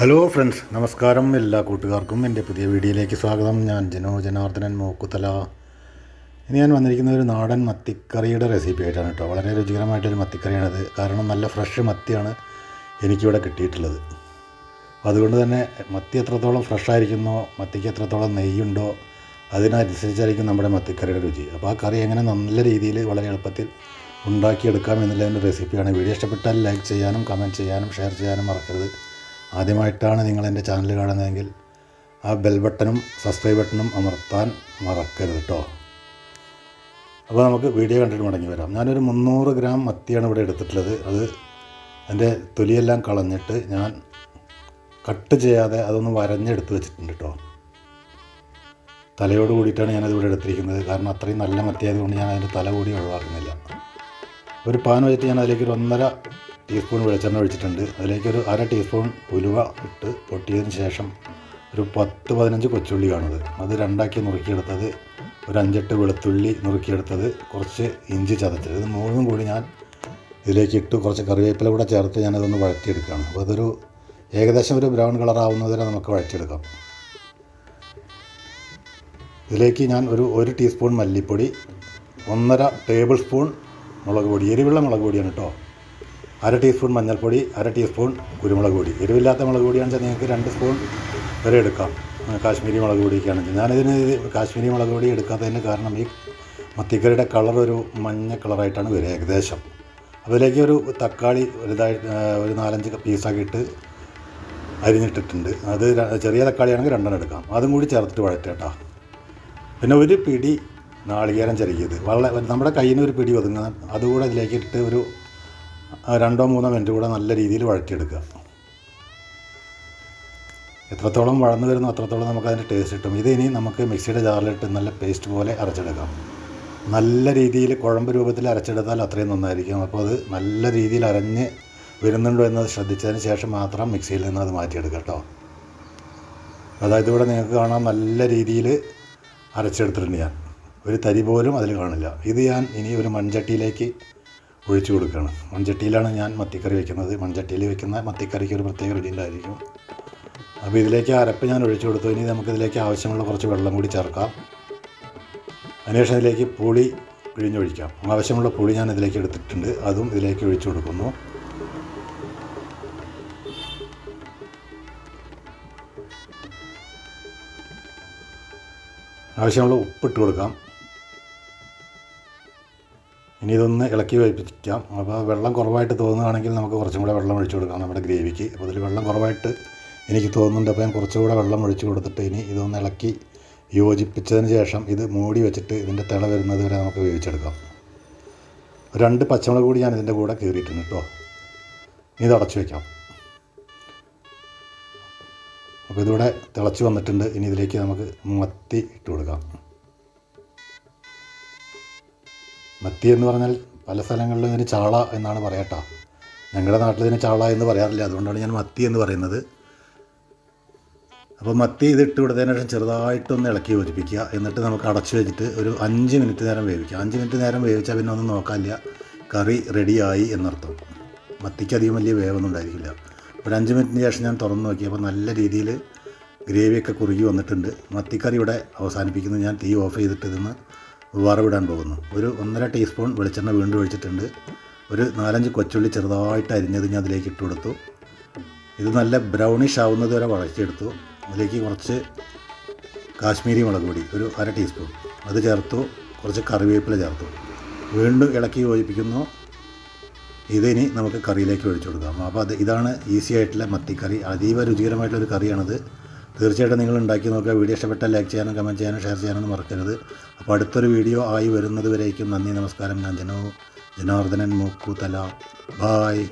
Hello friends നമസ്കാരം എല്ലാ കൂട്ടുകാർക്കും എന്റെ പുതിയ വീഡിയോയിലേക്ക് സ്വാഗതം. ഞാൻ ജനോ ജനാർദ്ദനൻ മൂക്കുത്തല. ഇനി ഞാൻ വന്നിരിക്കുന്ന ഒരു നാടൻ മത്തിക്കറിയുടെ റെസിപ്പി ആയിട്ടാണ് കേട്ടോ. വളരെ രുചികരമായിട്ടൊരു മത്തിക്കറിയാണിത് കാരണം നല്ല ഫ്രഷ് മത്തിയാണ് എനിക്കിവിടെ കിട്ടിയിട്ടുള്ളത്. അപ്പോൾ അതുകൊണ്ട് തന്നെ മത്തി എത്രത്തോളം ഫ്രഷ് ആയിരിക്കുന്നോ മത്തിക്ക് എത്രത്തോളം നെയ്യുണ്ടോ അതിനനുസരിച്ചായിരിക്കും നമ്മുടെ മത്തിക്കറിയുടെ രുചി. അപ്പോൾ ആ കറി എങ്ങനെ നല്ല രീതിയിൽ വളരെ എളുപ്പത്തിൽ ഉണ്ടാക്കിയെടുക്കാം എന്നുള്ളതിന്റെ റെസിപ്പിയാണ് വീഡിയോ ഇഷ്ടപ്പെട്ടാൽ ലൈക്ക് ചെയ്യാനും കമന്റ് ചെയ്യാനും ഷെയർ ചെയ്യാനും മറക്കരുത്. ആദ്യമായിട്ടാണ് നിങ്ങൾ എന്റെ ചാനൽ കാണുന്നതെങ്കിൽ ആ ബെൽ ബട്ടണും സബ്സ്ക്രൈബ് ബട്ടണും അമർത്താൻ മറക്കരുത് കേട്ടോ അപ്പോൾ നമുക്ക് വീഡിയോ കണ്ടിട്ട് മടങ്ങി വരാം. ഞാനൊരു മുന്നൂറ് ഗ്രാം മത്തിയാണ് ഇവിടെ എടുത്തിട്ടുള്ളത്. അത് അതിന്റെ തൊലിയെല്ലാം കളഞ്ഞിട്ട് ഞാൻ കട്ട് ചെയ്യാതെ അതൊന്ന് വരഞ്ഞെടുത്ത് വെച്ചിട്ടുണ്ട് കേട്ടോ തലയോട് കൂടിയിട്ടാണ് ഞാനത് ഇവിടെ എടുത്തിരിക്കുന്നത്. കാരണം അത്രയും നല്ല മത്തിയായതുകൊണ്ട് ഞാൻ അതിന്റെ തല കൂടി ഒഴിവാക്കുന്നില്ല. ഒരു പാൻ വെച്ചിട്ട് ഞാൻ അതിലേക്ക് ഒരു ഒന്നര ടീസ്പൂൺ വെളിച്ചെണ്ണ ഒഴിച്ചിട്ടുണ്ട്. അതിലേക്ക് ഒരു അര ടീസ്പൂൺ ഉലുവ ഇട്ട് പൊട്ടിയതിന് ശേഷം ഒരു പത്ത് പതിനഞ്ച് കൊച്ചുള്ളി കാണുന്നത്. അത് രണ്ടാക്കി നുറുക്കിയെടുത്തത് ഒരു അഞ്ചെട്ട് വെളുത്തുള്ളി നുറുക്കിയെടുത്തത് കുറച്ച് ഇഞ്ചി ചതച്ചത്. ഇത് മൂന്നും കൂടി ഞാൻ ഇതിലേക്ക് ഇട്ട് കുറച്ച് കറിവേപ്പില കൂടെ ചേർത്ത് ഞാനതൊന്ന് വഴറ്റിയെടുക്കുകയാണ്. അപ്പോൾ അതൊരു ഏകദേശം ഒരു ബ്രൗൺ കളർ ആവുന്നതിനെ നമുക്ക് വഴറ്റിയെടുക്കാം. ഇതിലേക്ക് ഞാൻ ഒരു ഒരു ടീസ്പൂൺ മല്ലിപ്പൊടി ഒന്നര ടേബിൾ സ്പൂൺ മുളക് പൊടി എരിവുള്ള മുളക് പൊടിയാണ് കേട്ടോ. അര ടീസ്പൂൺ മഞ്ഞൾപ്പൊടി അര ടീസ്പൂൺ കുരുമുളക് പൊടി. എരിവില്ലാത്ത മുളക് പൊടിയാണെന്ന് വെച്ചാൽ നിങ്ങൾക്ക് രണ്ട് സ്പൂൺ വരെ എടുക്കാം. കാശ്മീരി മുളക് പൊടിയൊക്കെയാണെങ്കിൽ ഞാനിതിന് കാശ്മീരി മുളക് പൊടി എടുക്കാത്തതിന് കാരണം ഈ മത്തിക്കറിയുടെ കളർ ഒരു മഞ്ഞ കളറായിട്ടാണ് വരിക ഏകദേശം. അതിലേക്ക് ഒരു തക്കാളി വലുതായി ഒരു നാലഞ്ച് പീസാക്കി ഇട്ട് അരിഞ്ഞിട്ടിട്ടുണ്ട്. അത് ചെറിയ തക്കാളിയാണെങ്കിൽ രണ്ടെണ്ണം എടുക്കാം. അതും കൂടി ചേർത്തിട്ട് വഴറ്റേട്ടാ. പിന്നെ ഒരു പിടി നാളികേരം ചെറിയത് വളരെ നമ്മുടെ കയ്യിൽ നിന്ന് ഒരു പിടി ഒതുങ്ങുന്ന അതുകൂടെ ഇതിലേക്ക് ഇട്ട് ഒരു രണ്ടോ മൂന്നോ മിനിറ്റ് കൂടെ നല്ല രീതിയിൽ വഴറ്റിയെടുക്കുക. എത്രത്തോളം വഴന്നു വരുന്നു അത്രത്തോളം നമുക്ക് അതിന്റെ ടേസ്റ്റ് കിട്ടും. ഇത് ഇനി നമുക്ക് മിക്സിയുടെ ജാറിലിട്ട് നല്ല പേസ്റ്റ് പോലെ അരച്ചെടുക്കാം. നല്ല രീതിയിൽ കുഴമ്പ് രൂപത്തിൽ അരച്ചെടുത്താൽ അത്രയും നന്നായിരിക്കും. അപ്പോൾ അത് നല്ല രീതിയിൽ അരഞ്ഞ് വരുന്നുണ്ടോ എന്നത് ശ്രദ്ധിച്ചതിന് ശേഷം മാത്രം മിക്സിയിൽ നിന്ന് അത് മാറ്റിയെടുക്കുക കേട്ടോ. അതായത് ഇവിടെ നിങ്ങൾക്ക് കാണാം നല്ല രീതിയിൽ അരച്ചെടുത്തിട്ടുണ്ട് ഞാൻ. ഒരു തരി പോലും അതിൽ കാണില്ല. ഇത് ഞാൻ ഇനി ഒരു മൺചട്ടിയിലേക്ക് ഒഴിച്ചു കൊടുക്കുകയാണ്. മൺചട്ടിയിലാണ് ഞാൻ മത്തിക്കറി വയ്ക്കുന്നത് മൺചട്ടിയിൽ വെക്കുന്ന മത്തിക്കറിക്ക് ഒരു പ്രത്യേക രുചിയിലായിരിക്കും അപ്പോൾ ഇതിലേക്ക് അരപ്പ് ഞാൻ ഒഴിച്ചു കൊടുത്തു. ഇനി നമുക്കിതിലേക്ക് ആവശ്യമുള്ള കുറച്ച് വെള്ളം കൂടി ചേർക്കാം. അതിനുശേഷം ഇതിലേക്ക് പുളി പിഴിഞ്ഞൊഴിക്കാം ആവശ്യമുള്ള പുളി ഞാൻ ഇതിലേക്ക് എടുത്തിട്ടുണ്ട്. അതും ഇതിലേക്ക് ഒഴിച്ചു കൊടുക്കുന്നു. ആവശ്യമുള്ള ഉപ്പിട്ട് കൊടുക്കാം. ഇനി ഇതൊന്ന് ഇളക്കി വയ്പ്പിക്കാം. അപ്പോൾ വെള്ളം കുറവായിട്ട് തോന്നുകയാണെങ്കിൽ നമുക്ക് കുറച്ചും കൂടെ വെള്ളം ഒഴിച്ചു കൊടുക്കാം നമ്മുടെ ഗ്രേവിക്ക്. അപ്പോൾ ഇതിൽ വെള്ളം കുറവായിട്ട് എനിക്ക് തോന്നുന്നുണ്ട്. അപ്പോൾ ഞാൻ കുറച്ചുകൂടെ വെള്ളം ഒഴിച്ചു കൊടുത്തിട്ട് ഇനി ഇതൊന്ന് ഇളക്കി യോജിപ്പിച്ചതിന് ശേഷം ഇത് മൂടി വെച്ചിട്ട് ഇതിന്റെ തിള വരുന്നത് വരെ നമുക്ക് വേവിച്ചെടുക്കാം. രണ്ട് പച്ചമുളക് കൂടി ഞാൻ ഇതിന്റെ കൂടെ കീറിയിട്ടുണ്ട് കേട്ടോ. ഇത് അടച്ചു വയ്ക്കാം അപ്പോൾ ഇതിവിടെ തിളച്ച് വന്നിട്ടുണ്ട്. ഇനി ഇതിലേക്ക് നമുക്ക് മത്തി ഇട്ട് കൊടുക്കാം. മത്തി എന്ന് പറഞ്ഞാൽ പല സ്ഥലങ്ങളിലും ഇതിന് ചാള എന്നാണ് പറയട്ടോ. ഞങ്ങളുടെ നാട്ടിൽ ഇതിന് ചാള എന്ന് പറയാറില്ല. അതുകൊണ്ടാണ് ഞാൻ മത്തി എന്ന് പറയുന്നത്. അപ്പോൾ മത്തി ഇത് ഇട്ട് കൊടുത്തതിന് ശേഷം ചെറുതായിട്ടൊന്ന് ഇളക്കി യോജിപ്പിക്കുക. എന്നിട്ട് നമുക്ക് അടച്ചു വെച്ചിട്ട് ഒരു അഞ്ച് മിനിറ്റ് നേരം വേവിക്കുക അഞ്ച് മിനിറ്റ് നേരം വേവിച്ചാൽ പിന്നെ ഒന്നും നോക്കാനില്ല. കറി റെഡിയായി എന്നർത്ഥം. മത്തിക്ക് അധികം വലിയ വേവൊന്നും ഉണ്ടായിരിക്കില്ല. ഒരു അഞ്ച് മിനിറ്റിന് ശേഷം ഞാൻ തുറന്ന് നോക്കിയപ്പോൾ നല്ല രീതിയിൽ ഗ്രേവിയൊക്കെ കുറുകി വന്നിട്ടുണ്ട്. മത്തിക്കറി ഇവിടെ അവസാനിപ്പിക്കുന്നു. ഞാൻ തീ ഓഫ് ചെയ്തിട്ട് ഇതിന്ന് വറവിടാൻ പോകുന്നു. ഒരു ഒന്നര ടീസ്പൂൺ വെളിച്ചെണ്ണ വീണ്ടും ഒഴിച്ചിട്ടുണ്ട്. ഒരു നാലഞ്ച് കൊച്ചുള്ളി ചെറുതായിട്ട് അരിഞ്ഞത് ഞാൻ അതിലേക്ക് ഇട്ട് കൊടുത്തു. ഇത് നല്ല ബ്രൗണിഷ് ആവുന്നത് വരെ വഴറ്റിയെടുത്തു. അതിലേക്ക് കുറച്ച് കാശ്മീരി മുളക് പൊടി ഒരു അര ടീസ്പൂൺ അത് ചേർത്തു. കുറച്ച് കറിവേപ്പില ചേർത്തു. വീണ്ടും ഇളക്കി യോജിപ്പിക്കുന്നു. ഇതിനി നമുക്ക് കറിയിലേക്ക് ഒഴിച്ചു കൊടുക്കാം. അപ്പോൾ അത് ഇതാണ് ഈസി ആയിട്ടുള്ള മത്തിക്കറി. അതീവ രുചികരമായിട്ടുള്ളൊരു കറിയാണത്. തീർച്ചയായിട്ടും നിങ്ങൾ ഉണ്ടാക്കി നോക്കുക. വീഡിയോ ഇഷ്ടപ്പെട്ടാൽ ലൈക്ക് ചെയ്യാനും കമന്റ് ചെയ്യാനും ഷെയർ ചെയ്യാനും മറക്കരുത്. അപ്പോൾ അടുത്തൊരു വീഡിയോ ആയി വരുന്നത് വരേക്കും. നന്ദി നമസ്കാരം. ഞാൻ ജനോ ജനാർദ്ദനൻ മൂക്കൂത്തല ബായ്